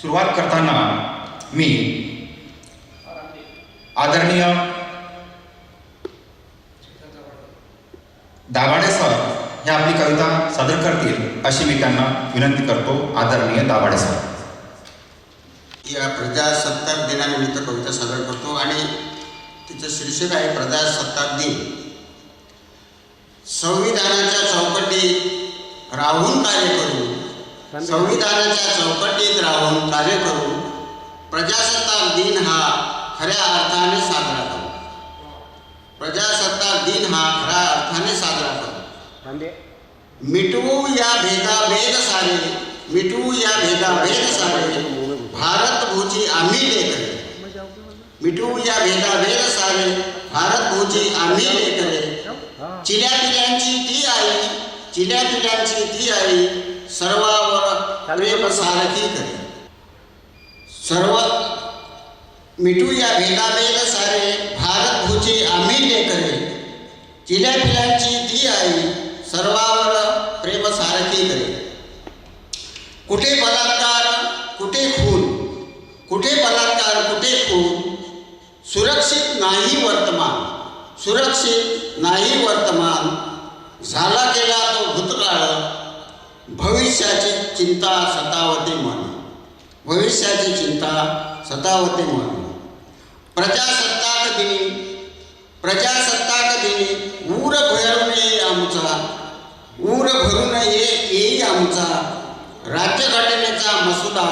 सुरुवात करताना मी आदरणीय दाभाडे सर ह्या आपली कविता सादर करतील अशी मी त्यांना विनंती करतो आदरणीय दाभाडे सर. या प्रजासत्ताक दिनानिमित्त कविता सादर करतो आणि तिचं शीर्षक आहे प्रजासत्ताक दिन. संविधानाच्या चौकटीत राहून कार्य करू. संविधानाच्या चौकटीत राहून कार्य करू प्रजासत्ताक दिन हा खऱ्या अर्थाने साजरा करू. प्रजासत्ताक दिन हा खऱ्या अर्थाने साजरा करू. मिटवू या भेदाभेद सारे मिटवू या भेदाभेद सारे भारत भूची आम्ही लेकरे मिटवू या भेदाभेद सारे भारत भूची आम्ही लेकरे चिल्या पिल्यांची ती आई चिल्या पिल्यांची ती आई सर्वावर प्रेम सारखी करे. सर्व मिटू या भेदाभेद सारे भारत भूची आम्ही लेकरे चिल्या पिल्यांची ती आई सर्वावर प्रेम सारखी करे. कुठे बलात्कार कुठे खून? कुठे बलात्कार कुठे खून? सुरक्षित नाही वर्तमान. सुरक्षित नाही वर्तमान. झाला गेला तो भूतकाळ. भविष्याची चिंता सतावते मन भविष्याची चिंता सतावते मन प्रजासत्ताक दिनी प्रजासत्ताक दिनी ऊर भरून ये आमचा. ऊर भरून ये येई आमचा. राज्यघटनेचा मसुदा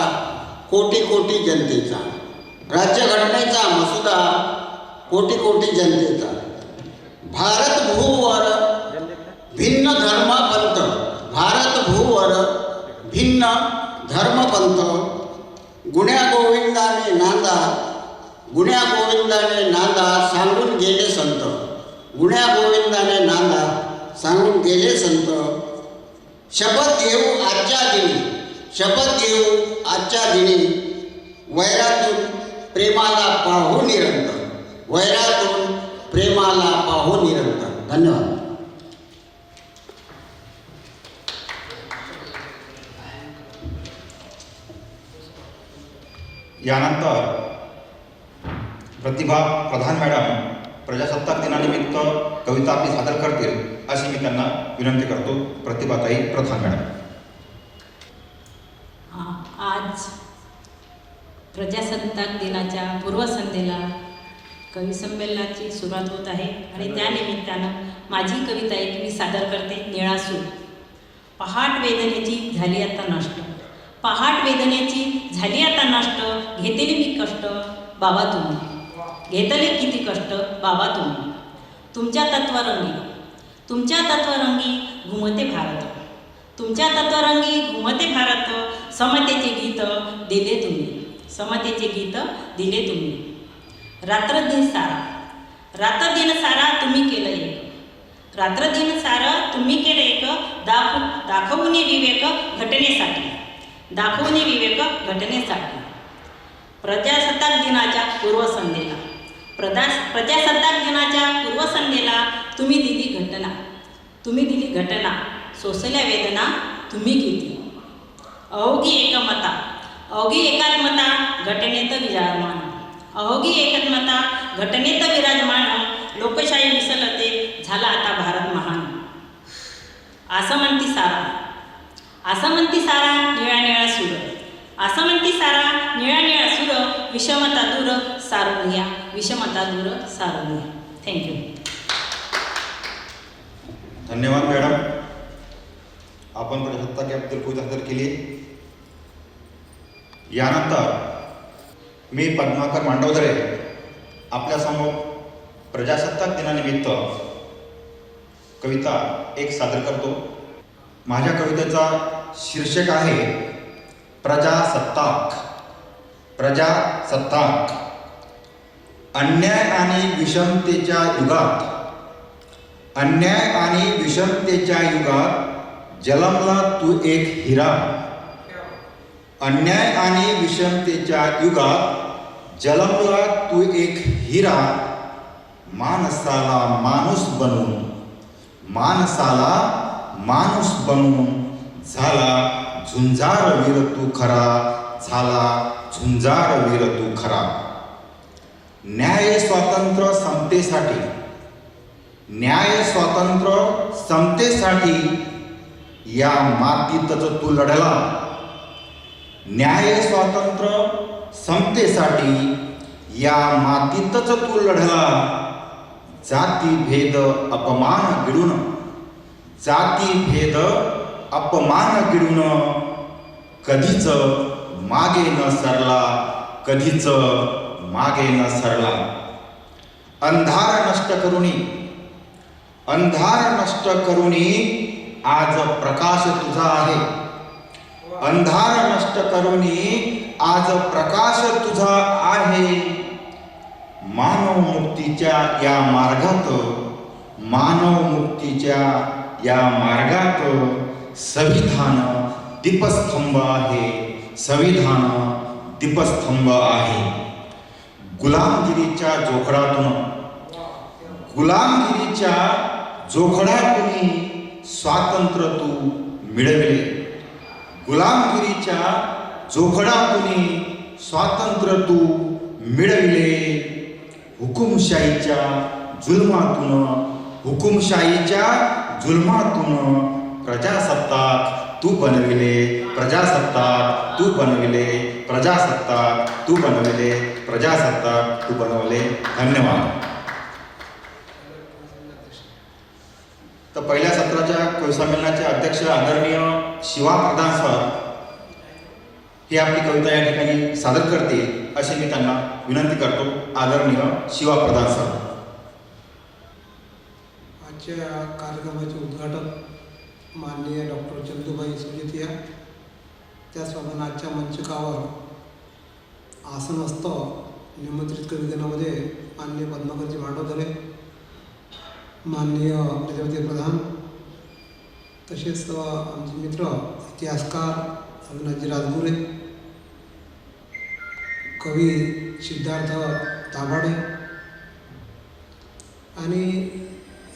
कोटी कोटी जनतेचा. राज्यघटनेचा मसुदा कोटी कोटी जनतेचा. भारत भूवर भिन्न धर्म पंथ भिन्न धर्मपंथ गुण्या गोविंदाने नांदा गुण्या गोविंदाने नांदा सांगून गेले संत. गुण्या गोविंदाने नांदा सांगून गेले संत. शपथ घेऊ आजच्या दिनी शपथ घेऊ आजच्या दिनी. वैरातून प्रेमाला पाहू निरंतर वैरातून प्रेमाला पाहू निरंतर. धन्यवाद. यानंतर प्रतिभा प्रधान मॅडम प्रजासत्ताक दिनानिमित्त कविता आपली सादर करतील अशी मी त्यांना विनंती करतो. प्रतिभाताई प्रधान मॅडम. आज प्रजासत्ताक दिनाच्या पूर्वसंध्येला कवी संमेलनाची सुरुवात होत आहे आणि त्यानिमित्तानं माझी कविता एक मी सादर करते निळासूर. पहाट वेदनेची झाली आता नष्ट पहाट वेदनेची झाली आता नष्ट घेतली मी कष्ट बाबा तुम्ही. घेतले किती कष्ट बाबा तुम्ही. तुमच्या तत्वरंगी तुमच्या तत्वरंगी घुमते भारत. तुमच्या तत्वरंगी घुमते भारत समतेचे गीत दिले तुम्ही. समतेचे गीत दिले तुम्ही. रात्र दिन सारा. रात्र दिन सारा तुम्ही केलं एक. रात्र दिन सारा तुम्ही केलं एक दाख दाखवून विवेक घटनेसाठी. दाखवणे विवेक घटनेसाठी. प्रजासत्ताक दिनाच्या पूर्वसंध्येला. प्रजा प्रजासत्ताक दिनाच्या पूर्वसंध्येला तुम्ही दिली घटना. तुम्ही दिली घटना. सोसल्या वेदना तुम्ही किती अवघी एकमता. अवघी एकात्मता घटनेत विराजमान. अवघी एकात्मता घटनेत विराजमान. लोकशाही विसलते. झाला आता भारत महान. असं म्हणती सारा. असं म्हणती सारा निळा निळा सुर. असं म्हणती सारा निळा निळा सुर विषमता दूर सारून घ्या विषमता दूर सारून घ्या थँक्यू धन्यवाद मॅडम. आपण प्रजासत्ताक याबद्दल खूप सादर केली. यानंतर मी पद्माकर मांडवदरे आपल्यासमोर प्रजासत्ताक दिनानिमित्त कविता एक सादर करतो. माझ्या कवितेचा शीर्षक आहे प्रजासत्ताक. प्रजासत्ताक. अन्याय आणि विषमतेच्या युगात अन्याय आणि विषमतेच्या युगात जलमला तू एक हिरा. अन्याय आणि विषमतेच्या युगात जलमला तू एक हिरा. माणसाला माणूस बनून माणसाला माणूस बनून झाला. झुंजार वीर तू खरा झाला. झुंजार वीर तू खरा. न्याय स्वातंत्र्य समतेसाठी. न्याय स्वातंत्र्य समतेसाठी या मातीतच तू लढला. न्याय स्वातंत्र्य समतेसाठी या मातीतच तू लढला. जाती भेद अपमान गिळून जाती भेद अपमान गिळून कधीच मागे न सरला कधीच मागे न सरला. अंधार नष्ट करुणी अंधार नष्ट करुणी आज प्रकाश तुझा आहे. अंधार नष्ट करुणी आज प्रकाश तुझा आहे. मानव मुक्तीच्या या मार्गात मानव मुक्तीच्या या मार्गात संविधान दीपस्तंभ आहे. संविधान दीपस्तंभ आहे. गुलामगिरीच्या जोखडातून गुलामगिरीच्या जोखडातून स्वातंत्र्य तू मिळविले. गुलामगिरीच्या जोखडातून स्वातंत्र्य तू मिळविले. हुकुमशाहीच्या जुलमातून हुकुमशाहीच्या जुलमातून प्रजासत्ताक तू बनविले प्रजासत्ताक तू बनविले प्रजासत्ताक तू बनविले प्रजासत्ताक तू बनवले धन्यवाद. तर पहिल्या सत्राच्या कवी संमेलनाचे अध्यक्ष आदरणीय शिवा प्रधान सर ही आपली कविता या ठिकाणी सादर करतील अशी मी त्यांना विनंती करतो आदरणीय शिवा प्रधान सर. आजच्या कार्यक्रमाचे उद्घाटन माननीय डॉक्टर चंदूबाई सुजितिया त्याचप्रमाणे आजच्या मंचकावर आसनस्थ निमंत्रित कविगणामध्ये माननीय पद्माकरजी भांडवधरे माननीय प्रजापती प्रधान तसेच आमचे मित्र इतिहासकार अविनाजी राजगुरे कवी सिद्धार्थ दाभाडे आणि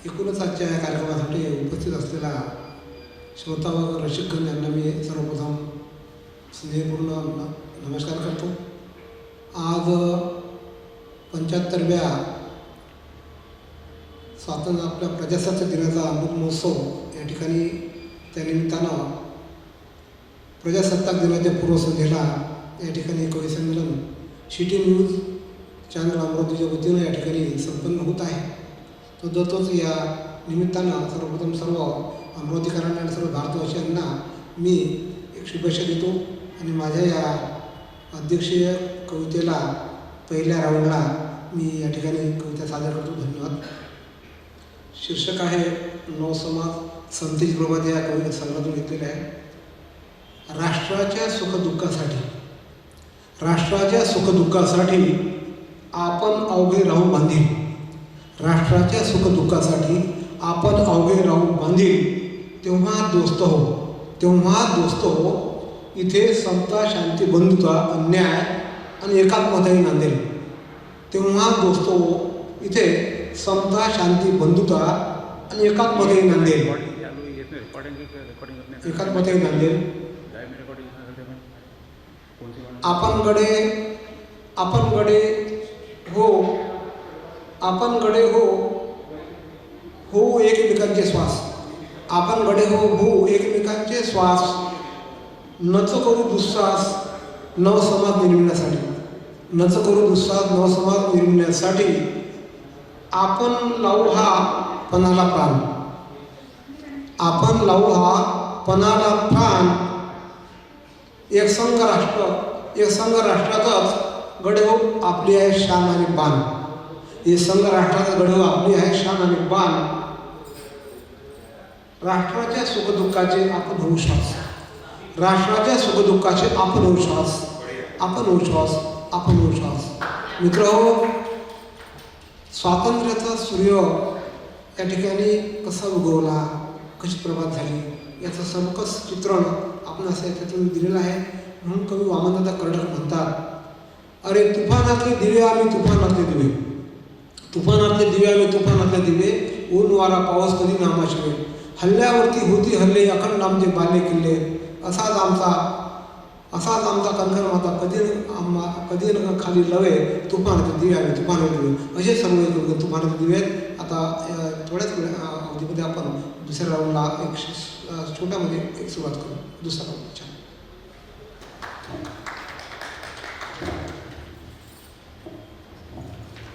एकूणच आजच्या या कार्यक्रमासाठी उपस्थित असलेला श्रोता व रसिकगण यांना मी सर्वप्रथम स्नेहपूर्ण नमस्कार करतो. आज पंच्याहत्तरव्या स्वातंत्र्य आपल्या प्रजासत्ताक दिनाचा अमृत महोत्सव या ठिकाणी त्यानिमित्तानं प्रजासत्ताक दिनाच्या पूर्वसंध्येला या ठिकाणी कवी संमेलन सिटी न्यूज चॅनल अमरावतीच्या वतीनं या ठिकाणी संपन्न होत आहे. तो दररोज या निमित्तानं सर्वप्रथम सर्व अमरावतीकरांना आणि सर्व भारतवासियांना मी एक शुभेच्छा देतो. आणि माझ्या या अध्यक्षीय कवितेला पहिल्या राऊंडला मी या ठिकाणी कविता सादर करतो. धन्यवाद. शीर्षक आहे नवसमाज संतेज प्रभात या कवी संघातून घेतलेले आहे. राष्ट्राच्या सुखदुःखासाठी राष्ट्राच्या सुखदुःखासाठी आपण अवघे राहू बांधील. राष्ट्राच्या सुखदुःखासाठी आपण अवघे राहू बांधील. तेव्हा दोस्त हो, तेव्हा दोस्त हो, इथे समता, शांती, बंधुता, अन्याय आणि एकात्मताही नांदेल. तेव्हा दोस्त हो, इथे समता, शांती, बंधुता आणि एकात्मताही नांदेल. एकात्मताही नांदेल. आपण गडे आपण गडे हो आपण गडे हो हो एकमेकांचे श्वास. आपण गडे हो हो एकमेकांचे श्वास नच करू दुस्सास नवसमाज निर्मिण्यासाठी. नच करू दुस्सास नवसमाज निर्मिण्यासाठी आपण लावू हा पणाला प्राण. आपण लावू हा पणाला प्राण. एक संघ राष्ट्र एक संघ राष्ट्रातच गडव हो, आपली आहे शान आणि बाण. हे संघ राष्ट्राचा गडव हो, आपली आहे शान आणि बाण. राष्ट्राच्या सुखदुःखाचे आपण होऊ राष्ट्राच्या सुखदुःखाचे आपण होऊ आपण होऊ आपण होऊ मित्र हो स्वातंत्र्याचा सूर्य या ठिकाणी कसा उगवला? कशी प्रभात झाली? याचं समकस चित्रण आपण असं याच्यातून दिलेलं आहे. म्हणून कवी वामनदादा कर्डक म्हणतात अरे तुफानातले दिवे आम्ही तुफानातले दिवे. तुफानातले दिवे आम्ही तुफानातले दिवे. ऊन वारा पाऊस कधी नामाशिवे. हल्ल्यावरती होती हल्ले अखंड आमचे बाले किल्ले. असाच आमचा असाच आमचा कणखर माता. कधी आम्हा कधी न खाली लवे तुफानाचे दिवे आम्ही तुफानाचे दिवे असे सर्व एक तुफानाचे दिवे आहेत. आता थोड्याच वेळ अवधीमध्ये आपण दुसऱ्या राऊंडला एक छोट्यामध्ये एक सुरुवात करू. दुसरा राऊंड. छान.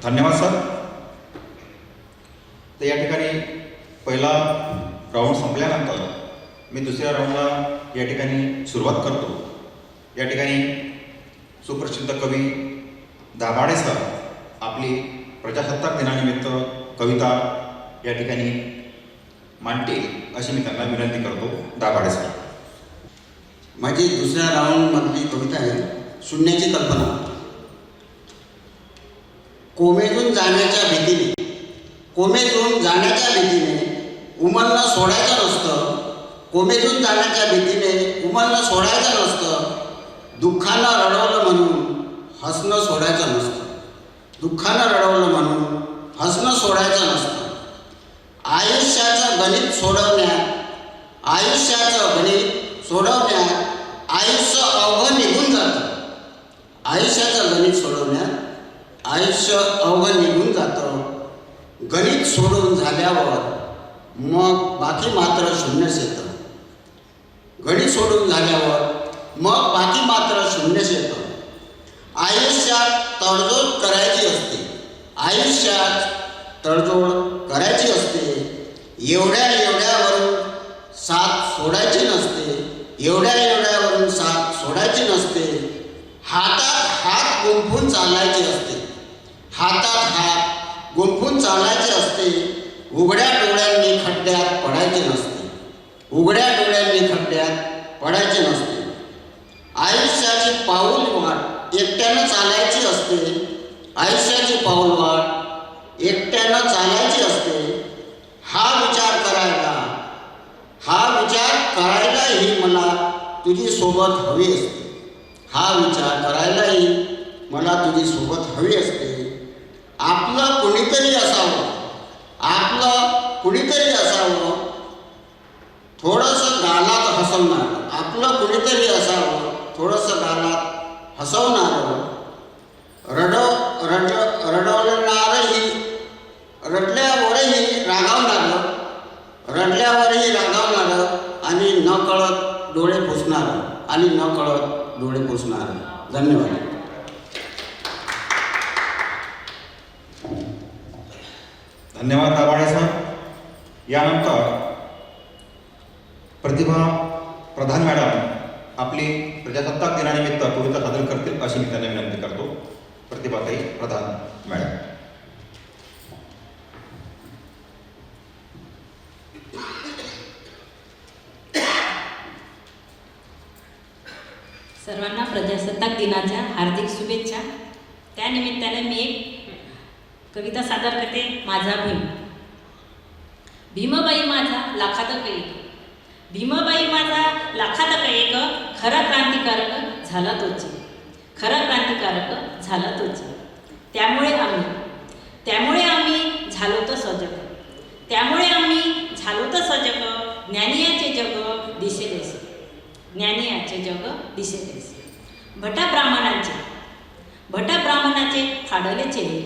धन्यवाद सर. तर या ठिकाणी पहिला राऊंड संपल्यानंतर मी दुसऱ्या राऊंडला या ठिकाणी सुरुवात करतो. या ठिकाणी सुप्रसिद्ध कवी दाभाडे सर आपली प्रजासत्ताक दिनानिमित्त कविता या ठिकाणी मांडतील अशी मी त्यांना विनंती करतो. दाभाडे सर. माझी दुसऱ्या राऊंडमधली कविता आहे शून्याची कल्पना. कोमेजून जाण्याच्या भीतीने कोमेजून जाण्याच्या भीतीने उमलला सोडायचं नसतं. कोमेजून जाण्याच्या भीतीने उमलला सोडायचं नसतं. दुःखाला रडवलं म्हणून हसणं सोडायचं नसतं. दुःखानं रडवलं म्हणून हसणं सोडायचं नसतं. आयुष्याचं गणित सोडवण्यात आयुष्याचं गणित सोडवण्यात आयुष्य अवघं निघून जातं. आयुष्याचं गणित सोडवण्यात आयुष्य अवघं निघून जातं. गणित सोडून झाल्यावर मग बाकी मात्र शून्यच येतं घडी सोडून झाल्यावर मग बाकी मात्र शून्यच येतं आयुष्यात तडजोड करायची असते. आयुष्यात तडजोड करायची असते. एवढ्या एवढ्यावरून साथ सोडायची नसते. एवढ्या एवढ्यावरून साथ सोडायची नसते. हातात हात गुंफून चालायचे असते. हातात हात गुंफून चालायचे असते. उघड्या डोळ्या उघड्या डोळ्यांनी खड्ड्यात पडायचे नसते. आयुष्याची पाऊल वाट एकट्यानं चालायची असते. आयुष्याची पाऊल वाट एकट्यानं चालायची असते. हा विचार करायला हा विचार करायलाही मला तुझी सोबत हवी असते. हा विचार करायलाही मला तुझी सोबत हवी असते. आपलं कुणीतरी असावं. आपलं कुणीतरी असावं. थोडंसं गालात हसवणार. आपलं कुणीतरी असावं थोडंसं गालात हसवणारं. रडव रड रडवणारही रडल्यावरही रागावणार. रडल्यावरही रागावणार आणि न कळत डोळे पुसणार आणि न कळत डोळे पुसणार. धन्यवाद. धन्यवाद दाभाडे सर यानंतर प्रतिभा प्रधान मॅडम आपली प्रजासत्ताक दिनानिमित्त कविता सादर करतील अशी मी त्यांना विनंती करतो. प्रतिभाताई प्रधान मॅडम. सर्वांना प्रजासत्ताक दिनाच्या हार्दिक शुभेच्छा. त्यानिमित्ताने मी एक कविता सादर करते माझा भीम. भीमबाई माझा लाखात कैक भीमबाई माझा लाखात एक खरा क्रांतिकारक झाला तोचे. खरा क्रांतिकारक झाला तोचे. त्यामुळे आम्ही त्यामुळे आम्ही झालो तर सजग. त्यामुळे आम्ही झालो तर सजग. ज्ञानियाचे जग दिशेदेश ज्ञानियाचे जग दिशेदेश भटा ब्राह्मणांचे भटा ब्राह्मणाचे फाडले चेहरे.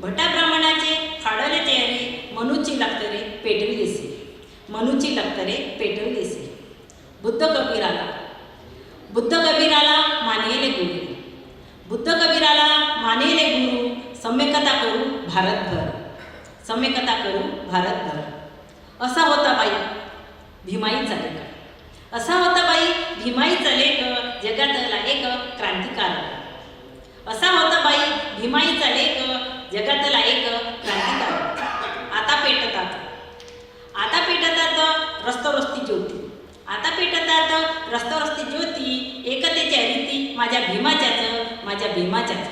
भटा ब्राह्मणाचे फाडले चेहरे मनुची लागतरे दिसे. मनुची लागतरे पेटविलेसे बुद्ध कबीराला बुद्ध कबीराला मानेले गुरु. बुद्ध कबीराला मानेले गुरु सम्यकता करू भारतभर. सम्यकता करू भारतभर. असा होता बाई भीमाई चालेक असा होता बाई भीमाई चालेक जगातला एक क्रांतिकारक. असा होता बाई भीमाई चालेक जगातला एक क्रांतिकारक. आता पेटतात. आता पेटतात रस्तरस्ती ज्योती. आता पेटतात रस्तरस्ती ज्योती एकतेच्या रीती माझ्या भीमाच्याच माझ्या भीमाच्याच.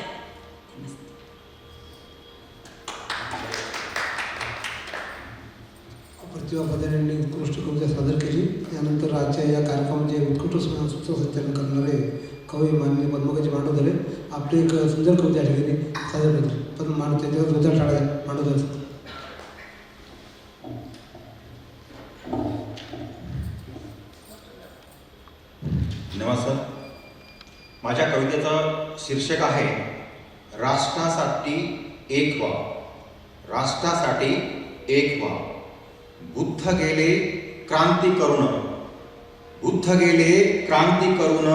प्रतिभा पदारे यांनी उत्कृष्ट कविता सादर केली. त्यानंतर आजच्या या कार्यक्रमाचे उत्कृष्ट सु- सूत्रसंचालन करणारे कवी मान्य पद्मगज मांडवधरे आपली एक सुंदर कविता ठिकाणी सादर केली. पण मांड त्यांच्यावर जोरदार टाळ्या मांडोदरे धन्यवाद सर माझ्या कवितेचं शीर्षक आहे राष्ट्रासाठी एक व्हा राष्ट्रासाठी एक व्हा बुद्ध गेले क्रांती करून बुद्ध गेले क्रांती करून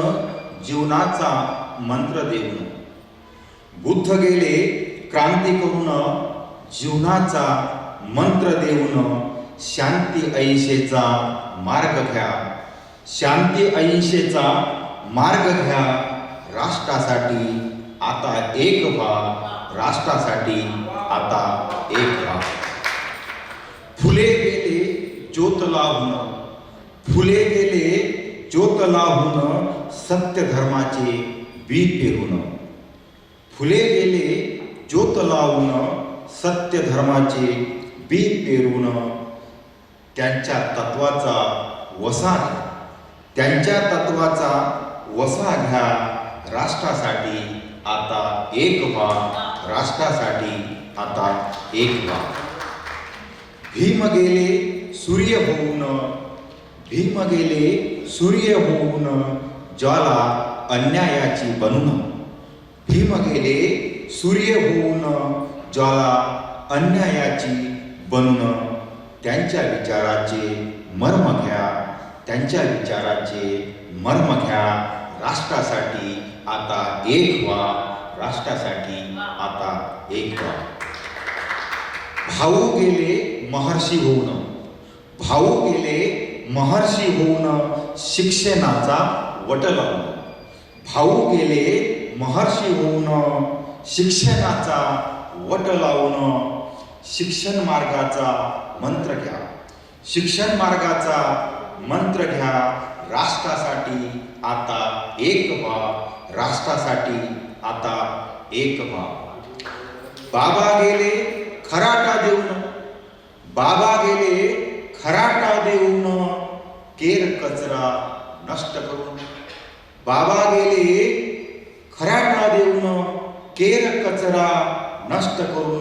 जीवनाचा मंत्र देऊन. बुद्ध गेले क्रांती करून जीवनाचा मंत्र देऊन. शांती अहिंसेचा मार्ग घ्या. शांती अहिंसेचा मार्ग घ्या. राष्ट्रासाठी आता एक व्हा राष्ट्रासाठी आता एक व्हा. फुले गेले ज्योतला लावून फुले गेले ज्योतला लावून सत्य धर्माचे बी पेरून. फुले गेले ज्योत लावून सत्य धर्माचे बी पेरून. त्यांच्या तत्वाचा वसा घ्या. त्यांच्या तत्वाचा वसा घ्या. राष्ट्रासाठी आता एक व्हा राष्ट्रासाठी आता एक व्हा भीम गेले सूर्य होऊन. भीम गेले सूर्य होऊन. ज्वाला अन्यायाची बनून. भीम गेले सूर्य होऊन. ज्वाला अन्यायाची बनून. त्यांच्या विचाराचे मर्म घ्या त्यांच्या विचाराचे मर्म घ्या. राष्ट्रासाठी आता एक व्हा. राष्ट्रासाठी आता एक व्हा. भाऊ गेले महर्षी होऊन. भाऊ गेले महर्षी होऊन शिक्षणाचा वट लावून. भाऊ गेले महर्षी होऊन शिक्षणाचा वट लावून शिक्षण मार्गाचा मंत्र घ्या. शिक्षण मार्गाचा मंत्र घ्या. राष्ट्रासाठी आता एक व्हा. राष्ट्रासाठी आता एक व्हा बाबा गेले खराटा देऊन. बाबा गेले खराटा देऊन. केर कचरा नष्ट करून. बाबा गेले खराटा देऊन. केर कचरा नष्ट करून.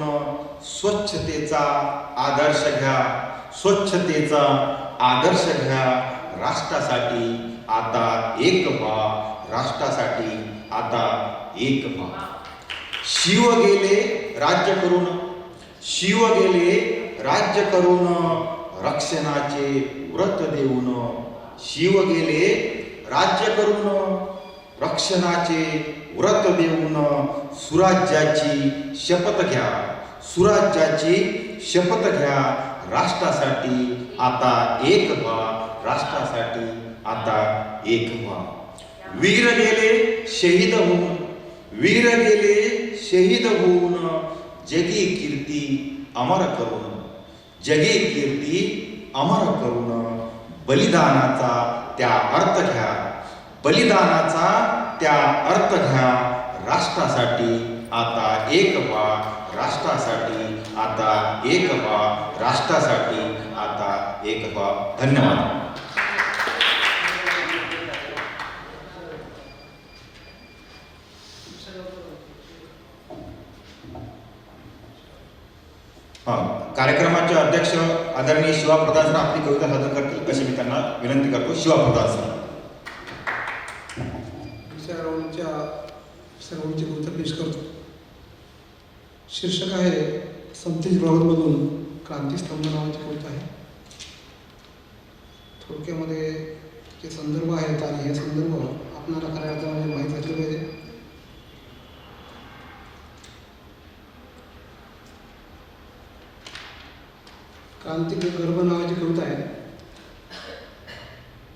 स्वच्छतेचा आदर्श घ्या. स्वच्छतेचा आदर्श घ्या. राष्ट्रासाठी आता एक व्हा राष्ट्रासाठी आता एक व्हा शिव गेले राज्य करून. शिव गेले राज्य करून. रक्षणाचे व्रत देऊन. शिव गेले राज्य करून. रक्षणाचे व्रत देऊन. सुराज्याची शपथ घ्या. सुराज्याची शपथ घ्या. राष्ट्रासाठी आता एक व्हा राष्ट्रासाठी आता एक व्हा वीर गेले शहीद होऊन. वीर गेले शहीद होऊन. जगी कीर्ती अमर करून. जगी कीर्ती अमर करून. बलिदानाचा त्या अर्थ घ्या. बलिदानाचा त्या अर्थ घ्या. राष्ट्रासाठी आता एक व्हा राष्ट्रासाठी आता एक व्हा राष्ट्रासाठी आता एक व्हा धन्यवाद. हां. कार्यक्रमाचे अध्यक्ष आदरणीय शिवा प्रधान सर आपली कविता सादर करतील. अशी मी त्यांना विनंती करतो. शिवा प्रधान सर. दुसऱ्या राऊंडच्या सर्वांची कविता पेश करतो. शीर्षक आहे समतेज प्रभातमधून क्रांतीस्तंभ नावाची कविता आहे. थोडक्यामध्ये जे संदर्भ आहेत आणि हे संदर्भ आपणाला खऱ्या अर्थामध्ये म्हणजे माहीत असले पाहिजे. क्रांतिक गर्भ नावाची कविता आहे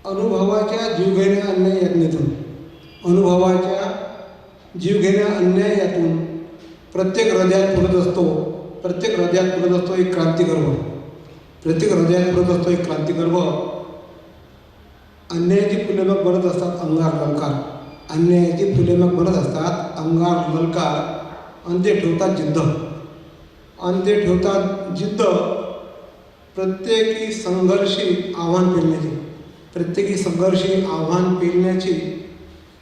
अनुभवाच्या जीवघेण्या अन्याय यातनेतून अनुभवाच्या जीवघेण्या अन्याय यातून प्रत्येक हृदयात पुरत असतो प्रत्येक हृदयात पुरत असतो एक क्रांतिगर्भ प्रत्येक हृदयात पुरत असतो एक क्रांतिगर्भ अन्यायाची फुले मग बनत असतात अंगार ललकार. अन्यायाची फुले मग बनत असतात अंगार ललकार. आणि ते ठेवतात जिद्द. आणि ते ठेवतात जिद्द. प्रत्येकी संघर्षी आव्हान पेलण्याची प्रत्येकी संघर्षी आव्हान पेलण्याची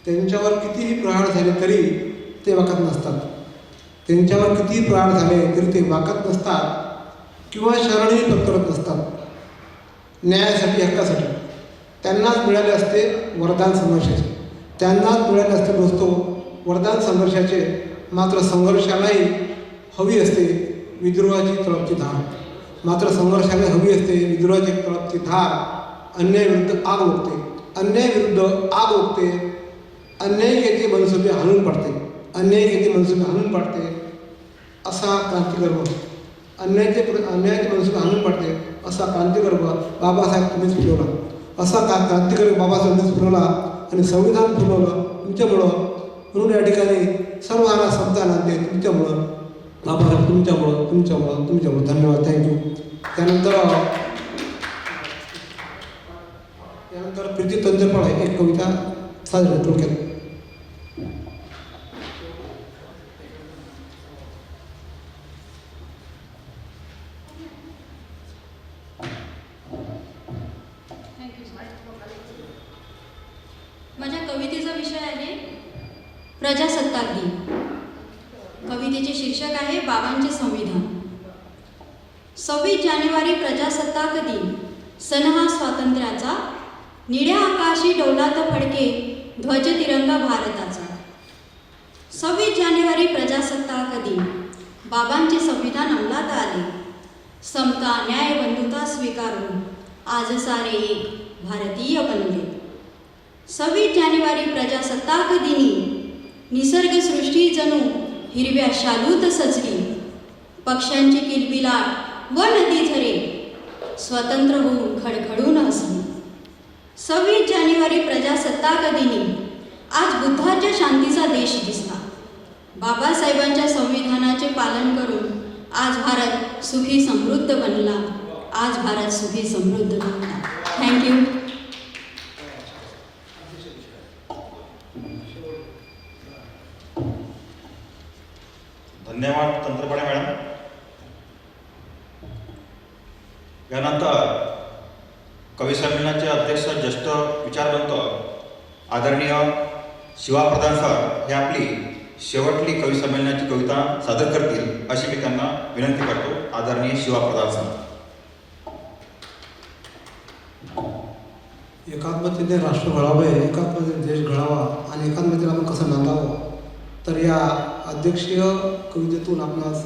त्यांच्यावर कितीही प्रहार झाले तरी ते वाकत नसतात. त्यांच्यावर कितीही प्रहार झाले तरी ते वाकत नसतात किंवा शरणही पत्करत नसतात. न्यायासाठी हक्कासाठी. त्यांनाच मिळाले असते वरदान संघर्षाचे. त्यांनाच मिळाले असते दोस्तो वरदान संघर्षाचे. मात्र संघर्षालाही हवी असते विद्रोहाची तळपची धार मात्र संघर्षाला हवी असते विद्रोहाची तळपची धार अन्यायाविरुद्ध आग ओकते अन्यायविरुद्ध आग ओकते अन्यायिकेचे मनसुबे हाणून पाडते. अन्यायिकेचे मनसुबे हाणून पाडते असा क्रांतिगर्भ अन्यायाचे प्र- अन्यायाचे मनसुबे हाणून पडते असा क्रांतिगर्भ बाबासाहेब तुम्हीच फुलवला. असा का क्रांतिगर्भ बाबासाहेबांनीच फुलवला आणि संविधान फुलवलं तुमच्यामुळं म्हणून या ठिकाणी सर्वांना समजा नाते तुमच्यामुळं. बाबासाहेब तुमच्यामुळं तुमच्यामुळं तुमच्यामुळं धन्यवाद थँक्यू त्यानंतर त्यानंतर प्रीती तंत्रफळ एक कविता साजरी थोडक्यात. माझ्या कवितेचा विषय आहे प्रजासत्ताक दिन. कवितेचे शीर्षक आहे बाबांचे संविधान. सव्वीस जानेवारी प्रजासत्ताक दिन. सण हा स्वातंत्र्याचा. निळ्या आकाशी डौलात फडके. ध्वज तिरंगा भारताचा. सव्वीस जानेवारी प्रजासत्ताक दिन. बाबांचे संविधान अंमलात आले. समता न्याय बंधुता स्वीकारून आज सारे एक भारतीय बनले. सव्वीस जानेवारी प्रजासत्ताक दिनी. निसर्गसृष्टी जणू हिरव्या शालूत सजली. पक्ष्यांची किलबिलाट व नदी झरे. स्वतंत्र होऊन खडखडून हसली. सव्वीस जानेवारी प्रजासत्ताक दिनी. आज बुद्धाच्या शांतीचा देश दिसला. बाबासाहेबांच्या संविधानाचे पालन करून आज भारत सुखी समृद्ध बनला. आज भारत सुखी समृद्ध बनला. थँक्यू धन्यवाद तंत्रपाडे मॅडम. यानंतर कवी संमेलनाचे अध्यक्ष ज्येष्ठ विचारवंत आदरणीय शिवा प्रधान सर हे आपली शेवटली कवी संमेलनाची कविता सादर करतील अशी मी त्यांना विनंती करतो. आदरणीय शिवा प्रधान सर. एकात्मतेने राष्ट्र घडावे एकात्मतेने देश घडावा आणि एकात्मतेला आपण कसं नांदावं तर या अध्यक्षीय कवितेतून आपणास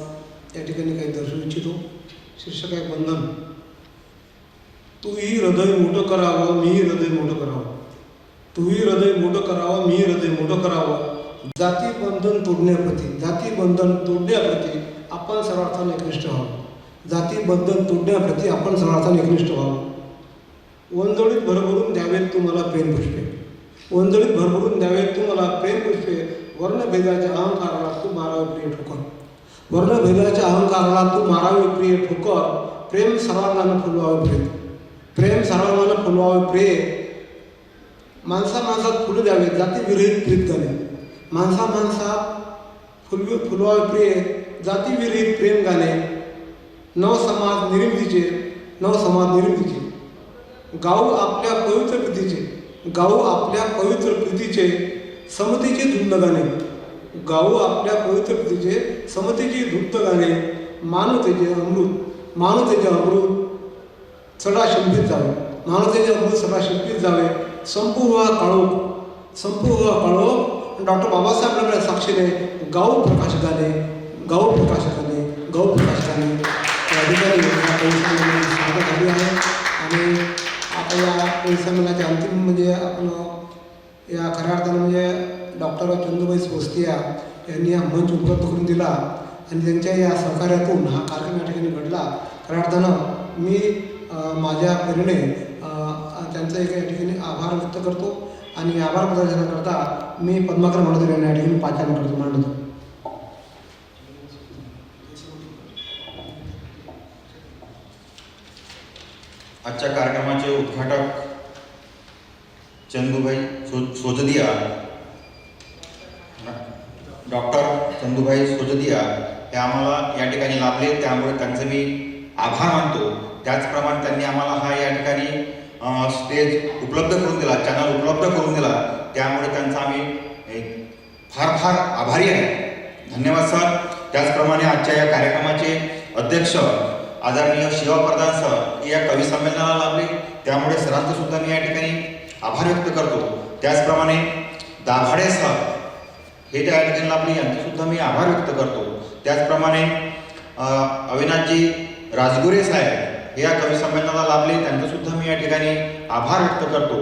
या ठिकाणी काही दर्शवू इच्छितो. शीर्षक आहे बंधन तूही हृदय मोठं करावं मीही हृदय मोठं करावं. तूही हृदय मोठं करावं मीही हृदय मोठं करावं. जाती बंधन तोडण्याप्रती जाती बंधन तोडण्याप्रती आपण सर्वार्थाने एकनिष्ठ व्हावं. जाती बंधन तोडण्याप्रती आपण सर्वार्थाने एकनिष्ठ व्हावं. वंजळीत भरभरून द्यावेत तुम्हाला प्रेम पुष्पे. वंजळीत भरभरून द्यावेत तुम्हाला प्रेम पुष्पे. वर्णभेदाच्या अहंकाराला तू मारावे प्रिय ठोकर. वर्णभेदाच्या अहंकाराला तू मारावे प्रिय ठोकर. प्रेम सर्वांना फुलवावे प्रेम प्रेम सर्वांना फुलवावे प्रेम माणसा माणसात फुलं द्यावे जाती विरहित प्रीत गाणे माणसा माणसात फुलवे फुलवावे प्रिय. जातीविरहित प्रेम गाणे नवसमाज निर्मितीचे नवसमाज निर्मितीचे. गाऊ आपल्या पवित्र प्रीतीचे गाऊ आपल्या पवित्र प्रीतीचे. समतेचे धुंद गाणे गाऊ आपल्या पवित्र प्रीतीचे समतेचे धुंद गाणे मानवतेचे अमृत मानवतेचे अमृत सडा शिंपीत जावे. मानवतेचे अमृत सडा शिंपीत जावे. संपू हा काळोख संपू हा काळोख डॉक्टर बाबासाहेब आपल्या साक्षीने गाऊ प्रकाश गाणे गाऊ प्रकाश गाणे गाऊ प्रकाश गाणे अधिकारी झाली आहे. आणि आता या संमेलनाचे अंतिम म्हणजे आपण या खऱ्या अर्थानं म्हणजे डॉक्टर चंदुबाई सोस्तिया यांनी हा मंच उपलब्ध करून दिला आणि त्यांच्या या सहकार्यातून हा कार्यक्रम या ठिकाणी घडला. खऱ्या अर्थानं मी माझ्या प्रेरणे त्यांचा एक या ठिकाणी आभार व्यक्त करतो आणि आभार प्रदर्शनाकरता मी पद्माकर म्हणतो यांना या ठिकाणी पाचार करतो मांडतो आजच्या कार्यक्रम सोजदिया डॉक्टर चंदूभाई सोजदिया हे आम्हाला या ठिकाणी लाभले. त्यामुळे त्यांचे मी आभार मानतो. त्याचप्रमाणे त्यांनी आम्हाला हा या ठिकाणी स्टेज उपलब्ध करून दिला चॅनल उपलब्ध करून दिला. त्यामुळे त्यांचा आम्ही फार फार आभारी आहे. धन्यवाद सर. त्याचप्रमाणे आजच्या या कार्यक्रमाचे अध्यक्ष आदरणीय शिवा प्रधान सर या कवी संमेलनाला लाभले. त्यामुळे सरांचं सुद्धा मी या ठिकाणी आभार व्यक्त करतो. त्याचप्रमाणे दाभाडे सर हे त्या ठिकाणी लाभले यांचेसुद्धा मी आभार व्यक्त करतो. त्याचप्रमाणे अविनाथजी अविनाशजी राजगुरे साहेब हे या कवी संमेलनाला लाभले त्यांचंसुद्धा मी या ठिकाणी आभार व्यक्त करतो.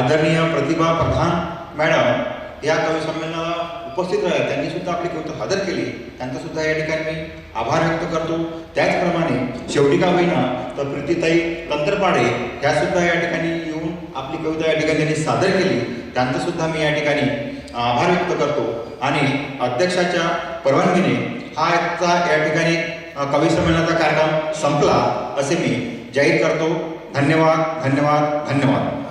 आदरणीय प्रतिभा प्रधान मॅडम या कवी संमेलनाला उपस्थित राहिल्या त्यांनीसुद्धा आपली कविता सादर केली त्यांचासुद्धा या ठिकाणी मी आभार व्यक्त करतो. त्याचप्रमाणे शेवटी का होईना तर प्रीतीताई तंत्रपाडे ह्यासुद्धा या ठिकाणी येऊन आपली कविता या ठिकाणी त्यांनी सादर केली. त्यांचासुद्धा मी या ठिकाणी आभार व्यक्त करतो. आणि अध्यक्षाच्या परवानगीने हा आजचा या ठिकाणी कवी संमेलनाचा कार्यक्रम संपला असे मी जाहीर करतो. धन्यवाद धन्यवाद धन्यवाद.